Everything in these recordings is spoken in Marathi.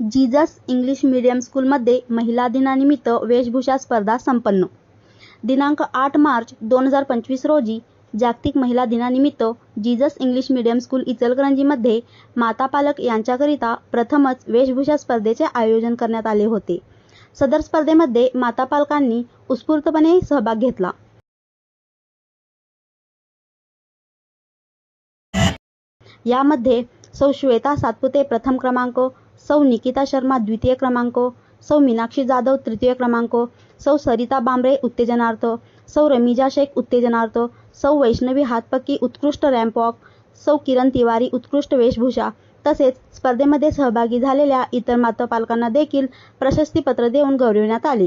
जीजस इंग्लिश मीडियम स्कूलमध्ये महिला दिनानिमित्त वेशभूषा स्पर्धा संपन्न. दिनांक आठ मार्च दोन हजार पंचवीस रोजी जागतिक महिला दिनानिमित्त जीजस इंग्लिश मीडियम स्कूल इचलकरंजीमध्ये माता पालक यांच्याकरिता प्रथमच वेशभूषा स्पर्धेचे आयोजन करण्यात आले होते. सदर स्पर्धेमध्ये माता पालकांनी उत्स्फूर्तपणे सहभाग घेतला. यामध्ये सौ श्वेता सातपुते प्रथम क्रमांक सौ निकिता शर्मा द्वितीय क्रमांक सौ मीनाक्षी जाधव तृतीय क्रमांक सौ सरिता बांबरे उत्तेजनार्थ सौ रमीजा शेख उत्तेजनार्थ सौ वैष्णवी हातपक्की उत्कृष्ट रॅम्पॉक सौ किरण तिवारी उत्कृष्ट वेशभूषा तसेच स्पर्धेमध्ये सहभागी झालेल्या इतर माता पालकांना देखील प्रशस्तीपत्र देऊन गौरविण्यात आले.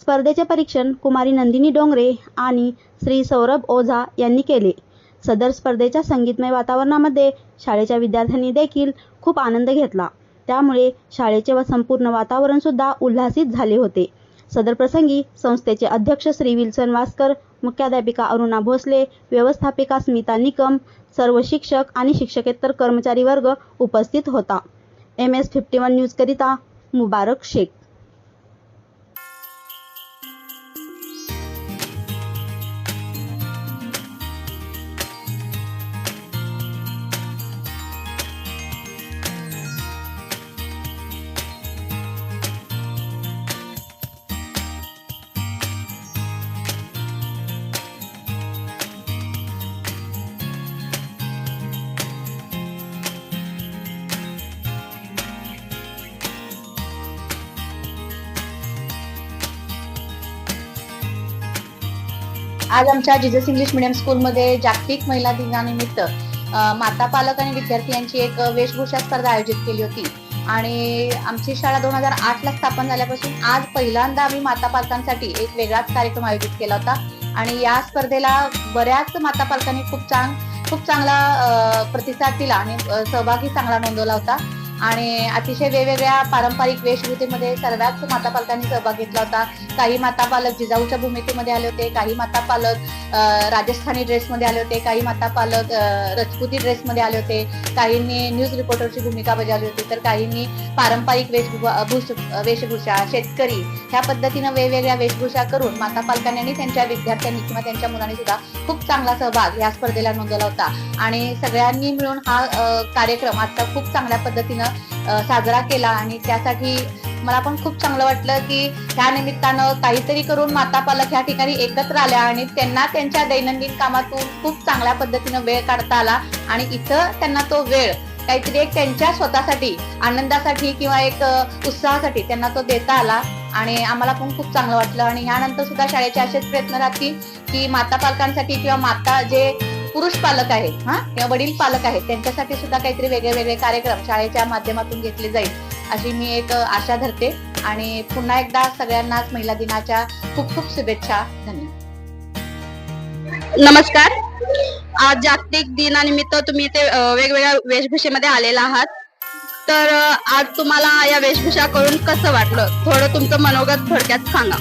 स्पर्धेचे परीक्षण कुमारी नंदिनी डोंगरे आणि श्री सौरभ ओझा यांनी केले. सदर स्पर्धेच्या संगीतमय वातावरणामध्ये शाळेच्या विद्यार्थ्यांनी देखील खूप आनंद घेतला. त्यामुळे शाळेचे व संपूर्ण वातावरण सुद्धा उल्हासित झाले होते. सदर प्रसंगी संस्थेचे अध्यक्ष श्री विल्सन वास्कर मुख्याध्यापिका अरुणा भोसले व्यवस्थापिका स्मिता निकम सर्व शिक्षक आणि शिक्षकेतर कर्मचारी वर्ग उपस्थित होता. एम एस फिफ्टी वन न्यूजकरिता मुबारक शेख. आज आमच्या जिजस इंग्लिश मिडियम स्कूलमध्ये जागतिक महिला दिनानिमित्त माता पालक आणि विद्यार्थी यांची एक वेशभूषा स्पर्धा आयोजित केली होती. आणि आमची शाळा दोन हजार आठला स्थापन झाल्यापासून आज पहिल्यांदा आम्ही माता पालकांसाठी एक वेगळाच कार्यक्रम आयोजित केला होता. आणि या स्पर्धेला बऱ्याच माता पालकांनी खूप चांग खूप चांगला प्रतिसाद दिला आणि सहभागी चांगला नोंदवला होता. आणि अतिशय वेगवेगळ्या पारंपरिक वेशभूतीमध्ये सर्वच माता पालकांनी सहभाग घेतला होता. काही माता पालक जिजाऊच्या भूमिकेमध्ये आले होते काही माता पालक राजस्थानी ड्रेसमध्ये आले होते काही माता पालक अ, रजपुती ड्रेसमध्ये आले होते काहींनी न्यूज रिपोर्टरची भूमिका बजावली होती तर काहींनी पारंपरिक वेशभूषा भूष- वेशभूषा शेतकरी ह्या पद्धतीनं वेगवेगळ्या वेशभूषा करून माता पालकांनी आणि त्यांच्या विद्यार्थ्यांनी किंवा त्यांच्या मुलांनी सुद्धा खूप चांगला सहभाग या स्पर्धेला नोंदवला होता. आणि सगळ्यांनी मिळून हा कार्यक्रम आता खूप चांगल्या पद्धतीनं साजरा केला आणि त्यासाठी मला पण खूप चांगलं वाटलं की ह्या निमित्तानं काहीतरी करून माता पालक ह्या ठिकाणी एकत्र आल्या आणि त्यांना त्यांच्या दैनंदिन कामातून खूप चांगल्या पद्धतीनं वेळ काढता आला. आणि इथं त्यांना तो वेळ काहीतरी एक त्यांच्या स्वतःसाठी आनंदासाठी किंवा एक उत्साहासाठी त्यांना तो देता आला. आणि आम्हाला पण खूप चांगलं वाटलं. आणि ह्यानंतर सुद्धा शाळेचे असेच प्रयत्न राहतील की माता पालकांसाठी किंवा माता जे पुरुष पालक आहेत हा? किंवा वडील पालक आहेत. त्यांच्यासाठी सुद्धा काहीतरी वेगळे वेगळे कार्यक्रम शाळेच्या माध्यमातून घेतले जाईल अशी मी एक आशा धरते. आणि पुन्हा एकदा सगळ्यांनाच महिला दिनाच्या खूप खूप शुभेच्छा. धन्यवाद. नमस्कार. आज जागतिक दिनानिमित्त तुम्ही इथे वेगवेगळ्या वेशभूषेमध्ये आलेला आहात. तर आज तुम्हाला या वेशभूषा करून कसं वाटलं? थोडं तुमचं मनोगत थोडक्यात सांगा.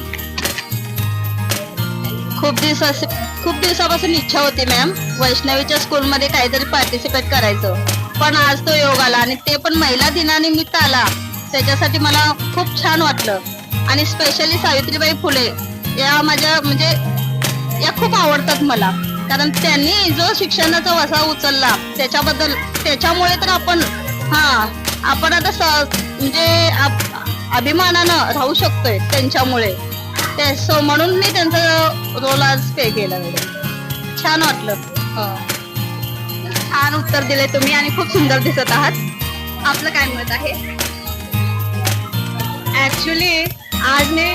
खूप दिवसा खूप दिवसापासून इच्छा होती मॅम वैष्णवीच्या स्कूलमध्ये काहीतरी पार्टिसिपेट करायचं. पण आज तो योग आला आणि ते पण महिला दिनानिमित्त आला. त्याच्यासाठी मला खूप छान वाटलं. आणि स्पेशली सावित्रीबाई फुले या माझ्या म्हणजे या खूप आवडतात मला. कारण त्यांनी जो शिक्षणाचा वसा उचलला त्याच्याबद्दल त्याच्यामुळे तर आपण हा आपण आता स- म्हणजे आप- अभिमानानं राहू शकतोय त्यांच्यामुळे. ते सो म्हणून मी त्यांचा रोल आज पे केला मॅडम छान वाटलं. हो. छान उत्तर दिले तुम्ही आणि खूप सुंदर दिसत आहात. आपलं काय मत आहे? ऍक्च्युली आज मी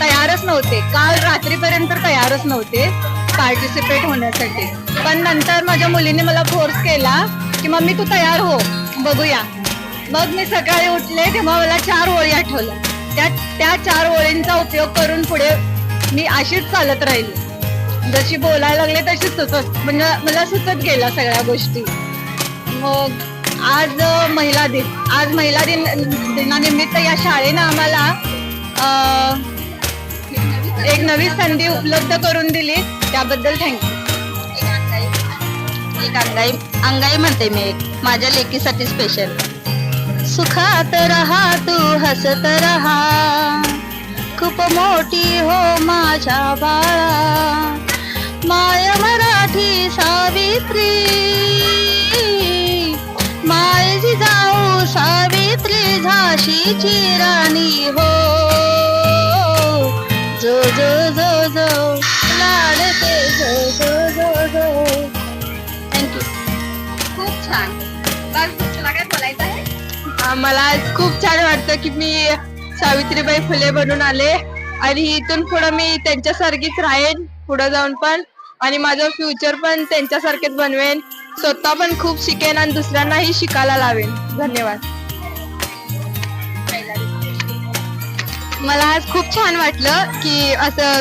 तयारच नव्हते. काल रात्रीपर्यंत तयारच नव्हते पार्टिसिपेट होण्यासाठी. पण नंतर माझ्या मुलीने मला फोर्स केला की मम्मी तू तयार हो. बघूया. मग मी सकाळी उठले तेव्हा मला चार ओळी आठवल्या. त्या त्या चार ओळींचा उपयोग करून पुढे मी अशीच चालत राहील. जशी बोलायला लागले तशी सुचत म्हणजे मला सुचत गेला सगळ्या गोष्टी. मग आज महिला दिन आज महिला दिन दिनानिमित्त या शाळेनं आम्हाला एक नवी संधी उपलब्ध करून दिली. त्याबद्दल थँक्यू एक अंगाई अंगाई म्हणते मी एक. माझ्या लेकीसाठी स्पेशल सुखात राहा तू हसत रहा खूप मोठी हो माझ्या बाळा. माय मराठी सावित्री. माय जाऊ सावित्री झाशीची राणी हो. मला खूप छान वाटतं की मी सावित्रीबाई फुले बनून आले. आणि इथून पुढे मी त्यांच्यासारखीच राहीन पुढे जाऊन पण. आणि माझं फ्युचर पण त्यांच्यासारखेच बनवेन. स्वतः पण खूप शिकेन आणि दुसऱ्यांनाही शिकायला लावेन. धन्यवाद. मला आज खूप छान वाटलं की असं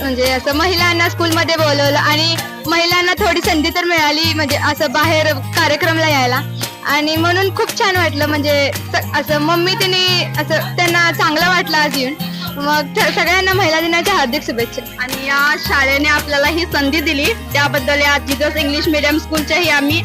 म्हणजे असं महिलांना स्कूलमध्ये बोलवलं आणि महिलांना थोडी संधी तर मिळाली म्हणजे असं बाहेर कार्यक्रमला यायला. आणि म्हणून खूप छान वाटलं म्हणजे स- असं मम्मी तिने असं त्यांना चांगलं वाटलं आज येऊन मग थ- सगळ्यांना महिला दिनाच्या हार्दिक शुभेच्छा. आणि या शाळेने आपल्याला ही संधी दिली. त्याबद्दल या जिजस इंग्लिश मिडियम स्कूलच्याही आम्ही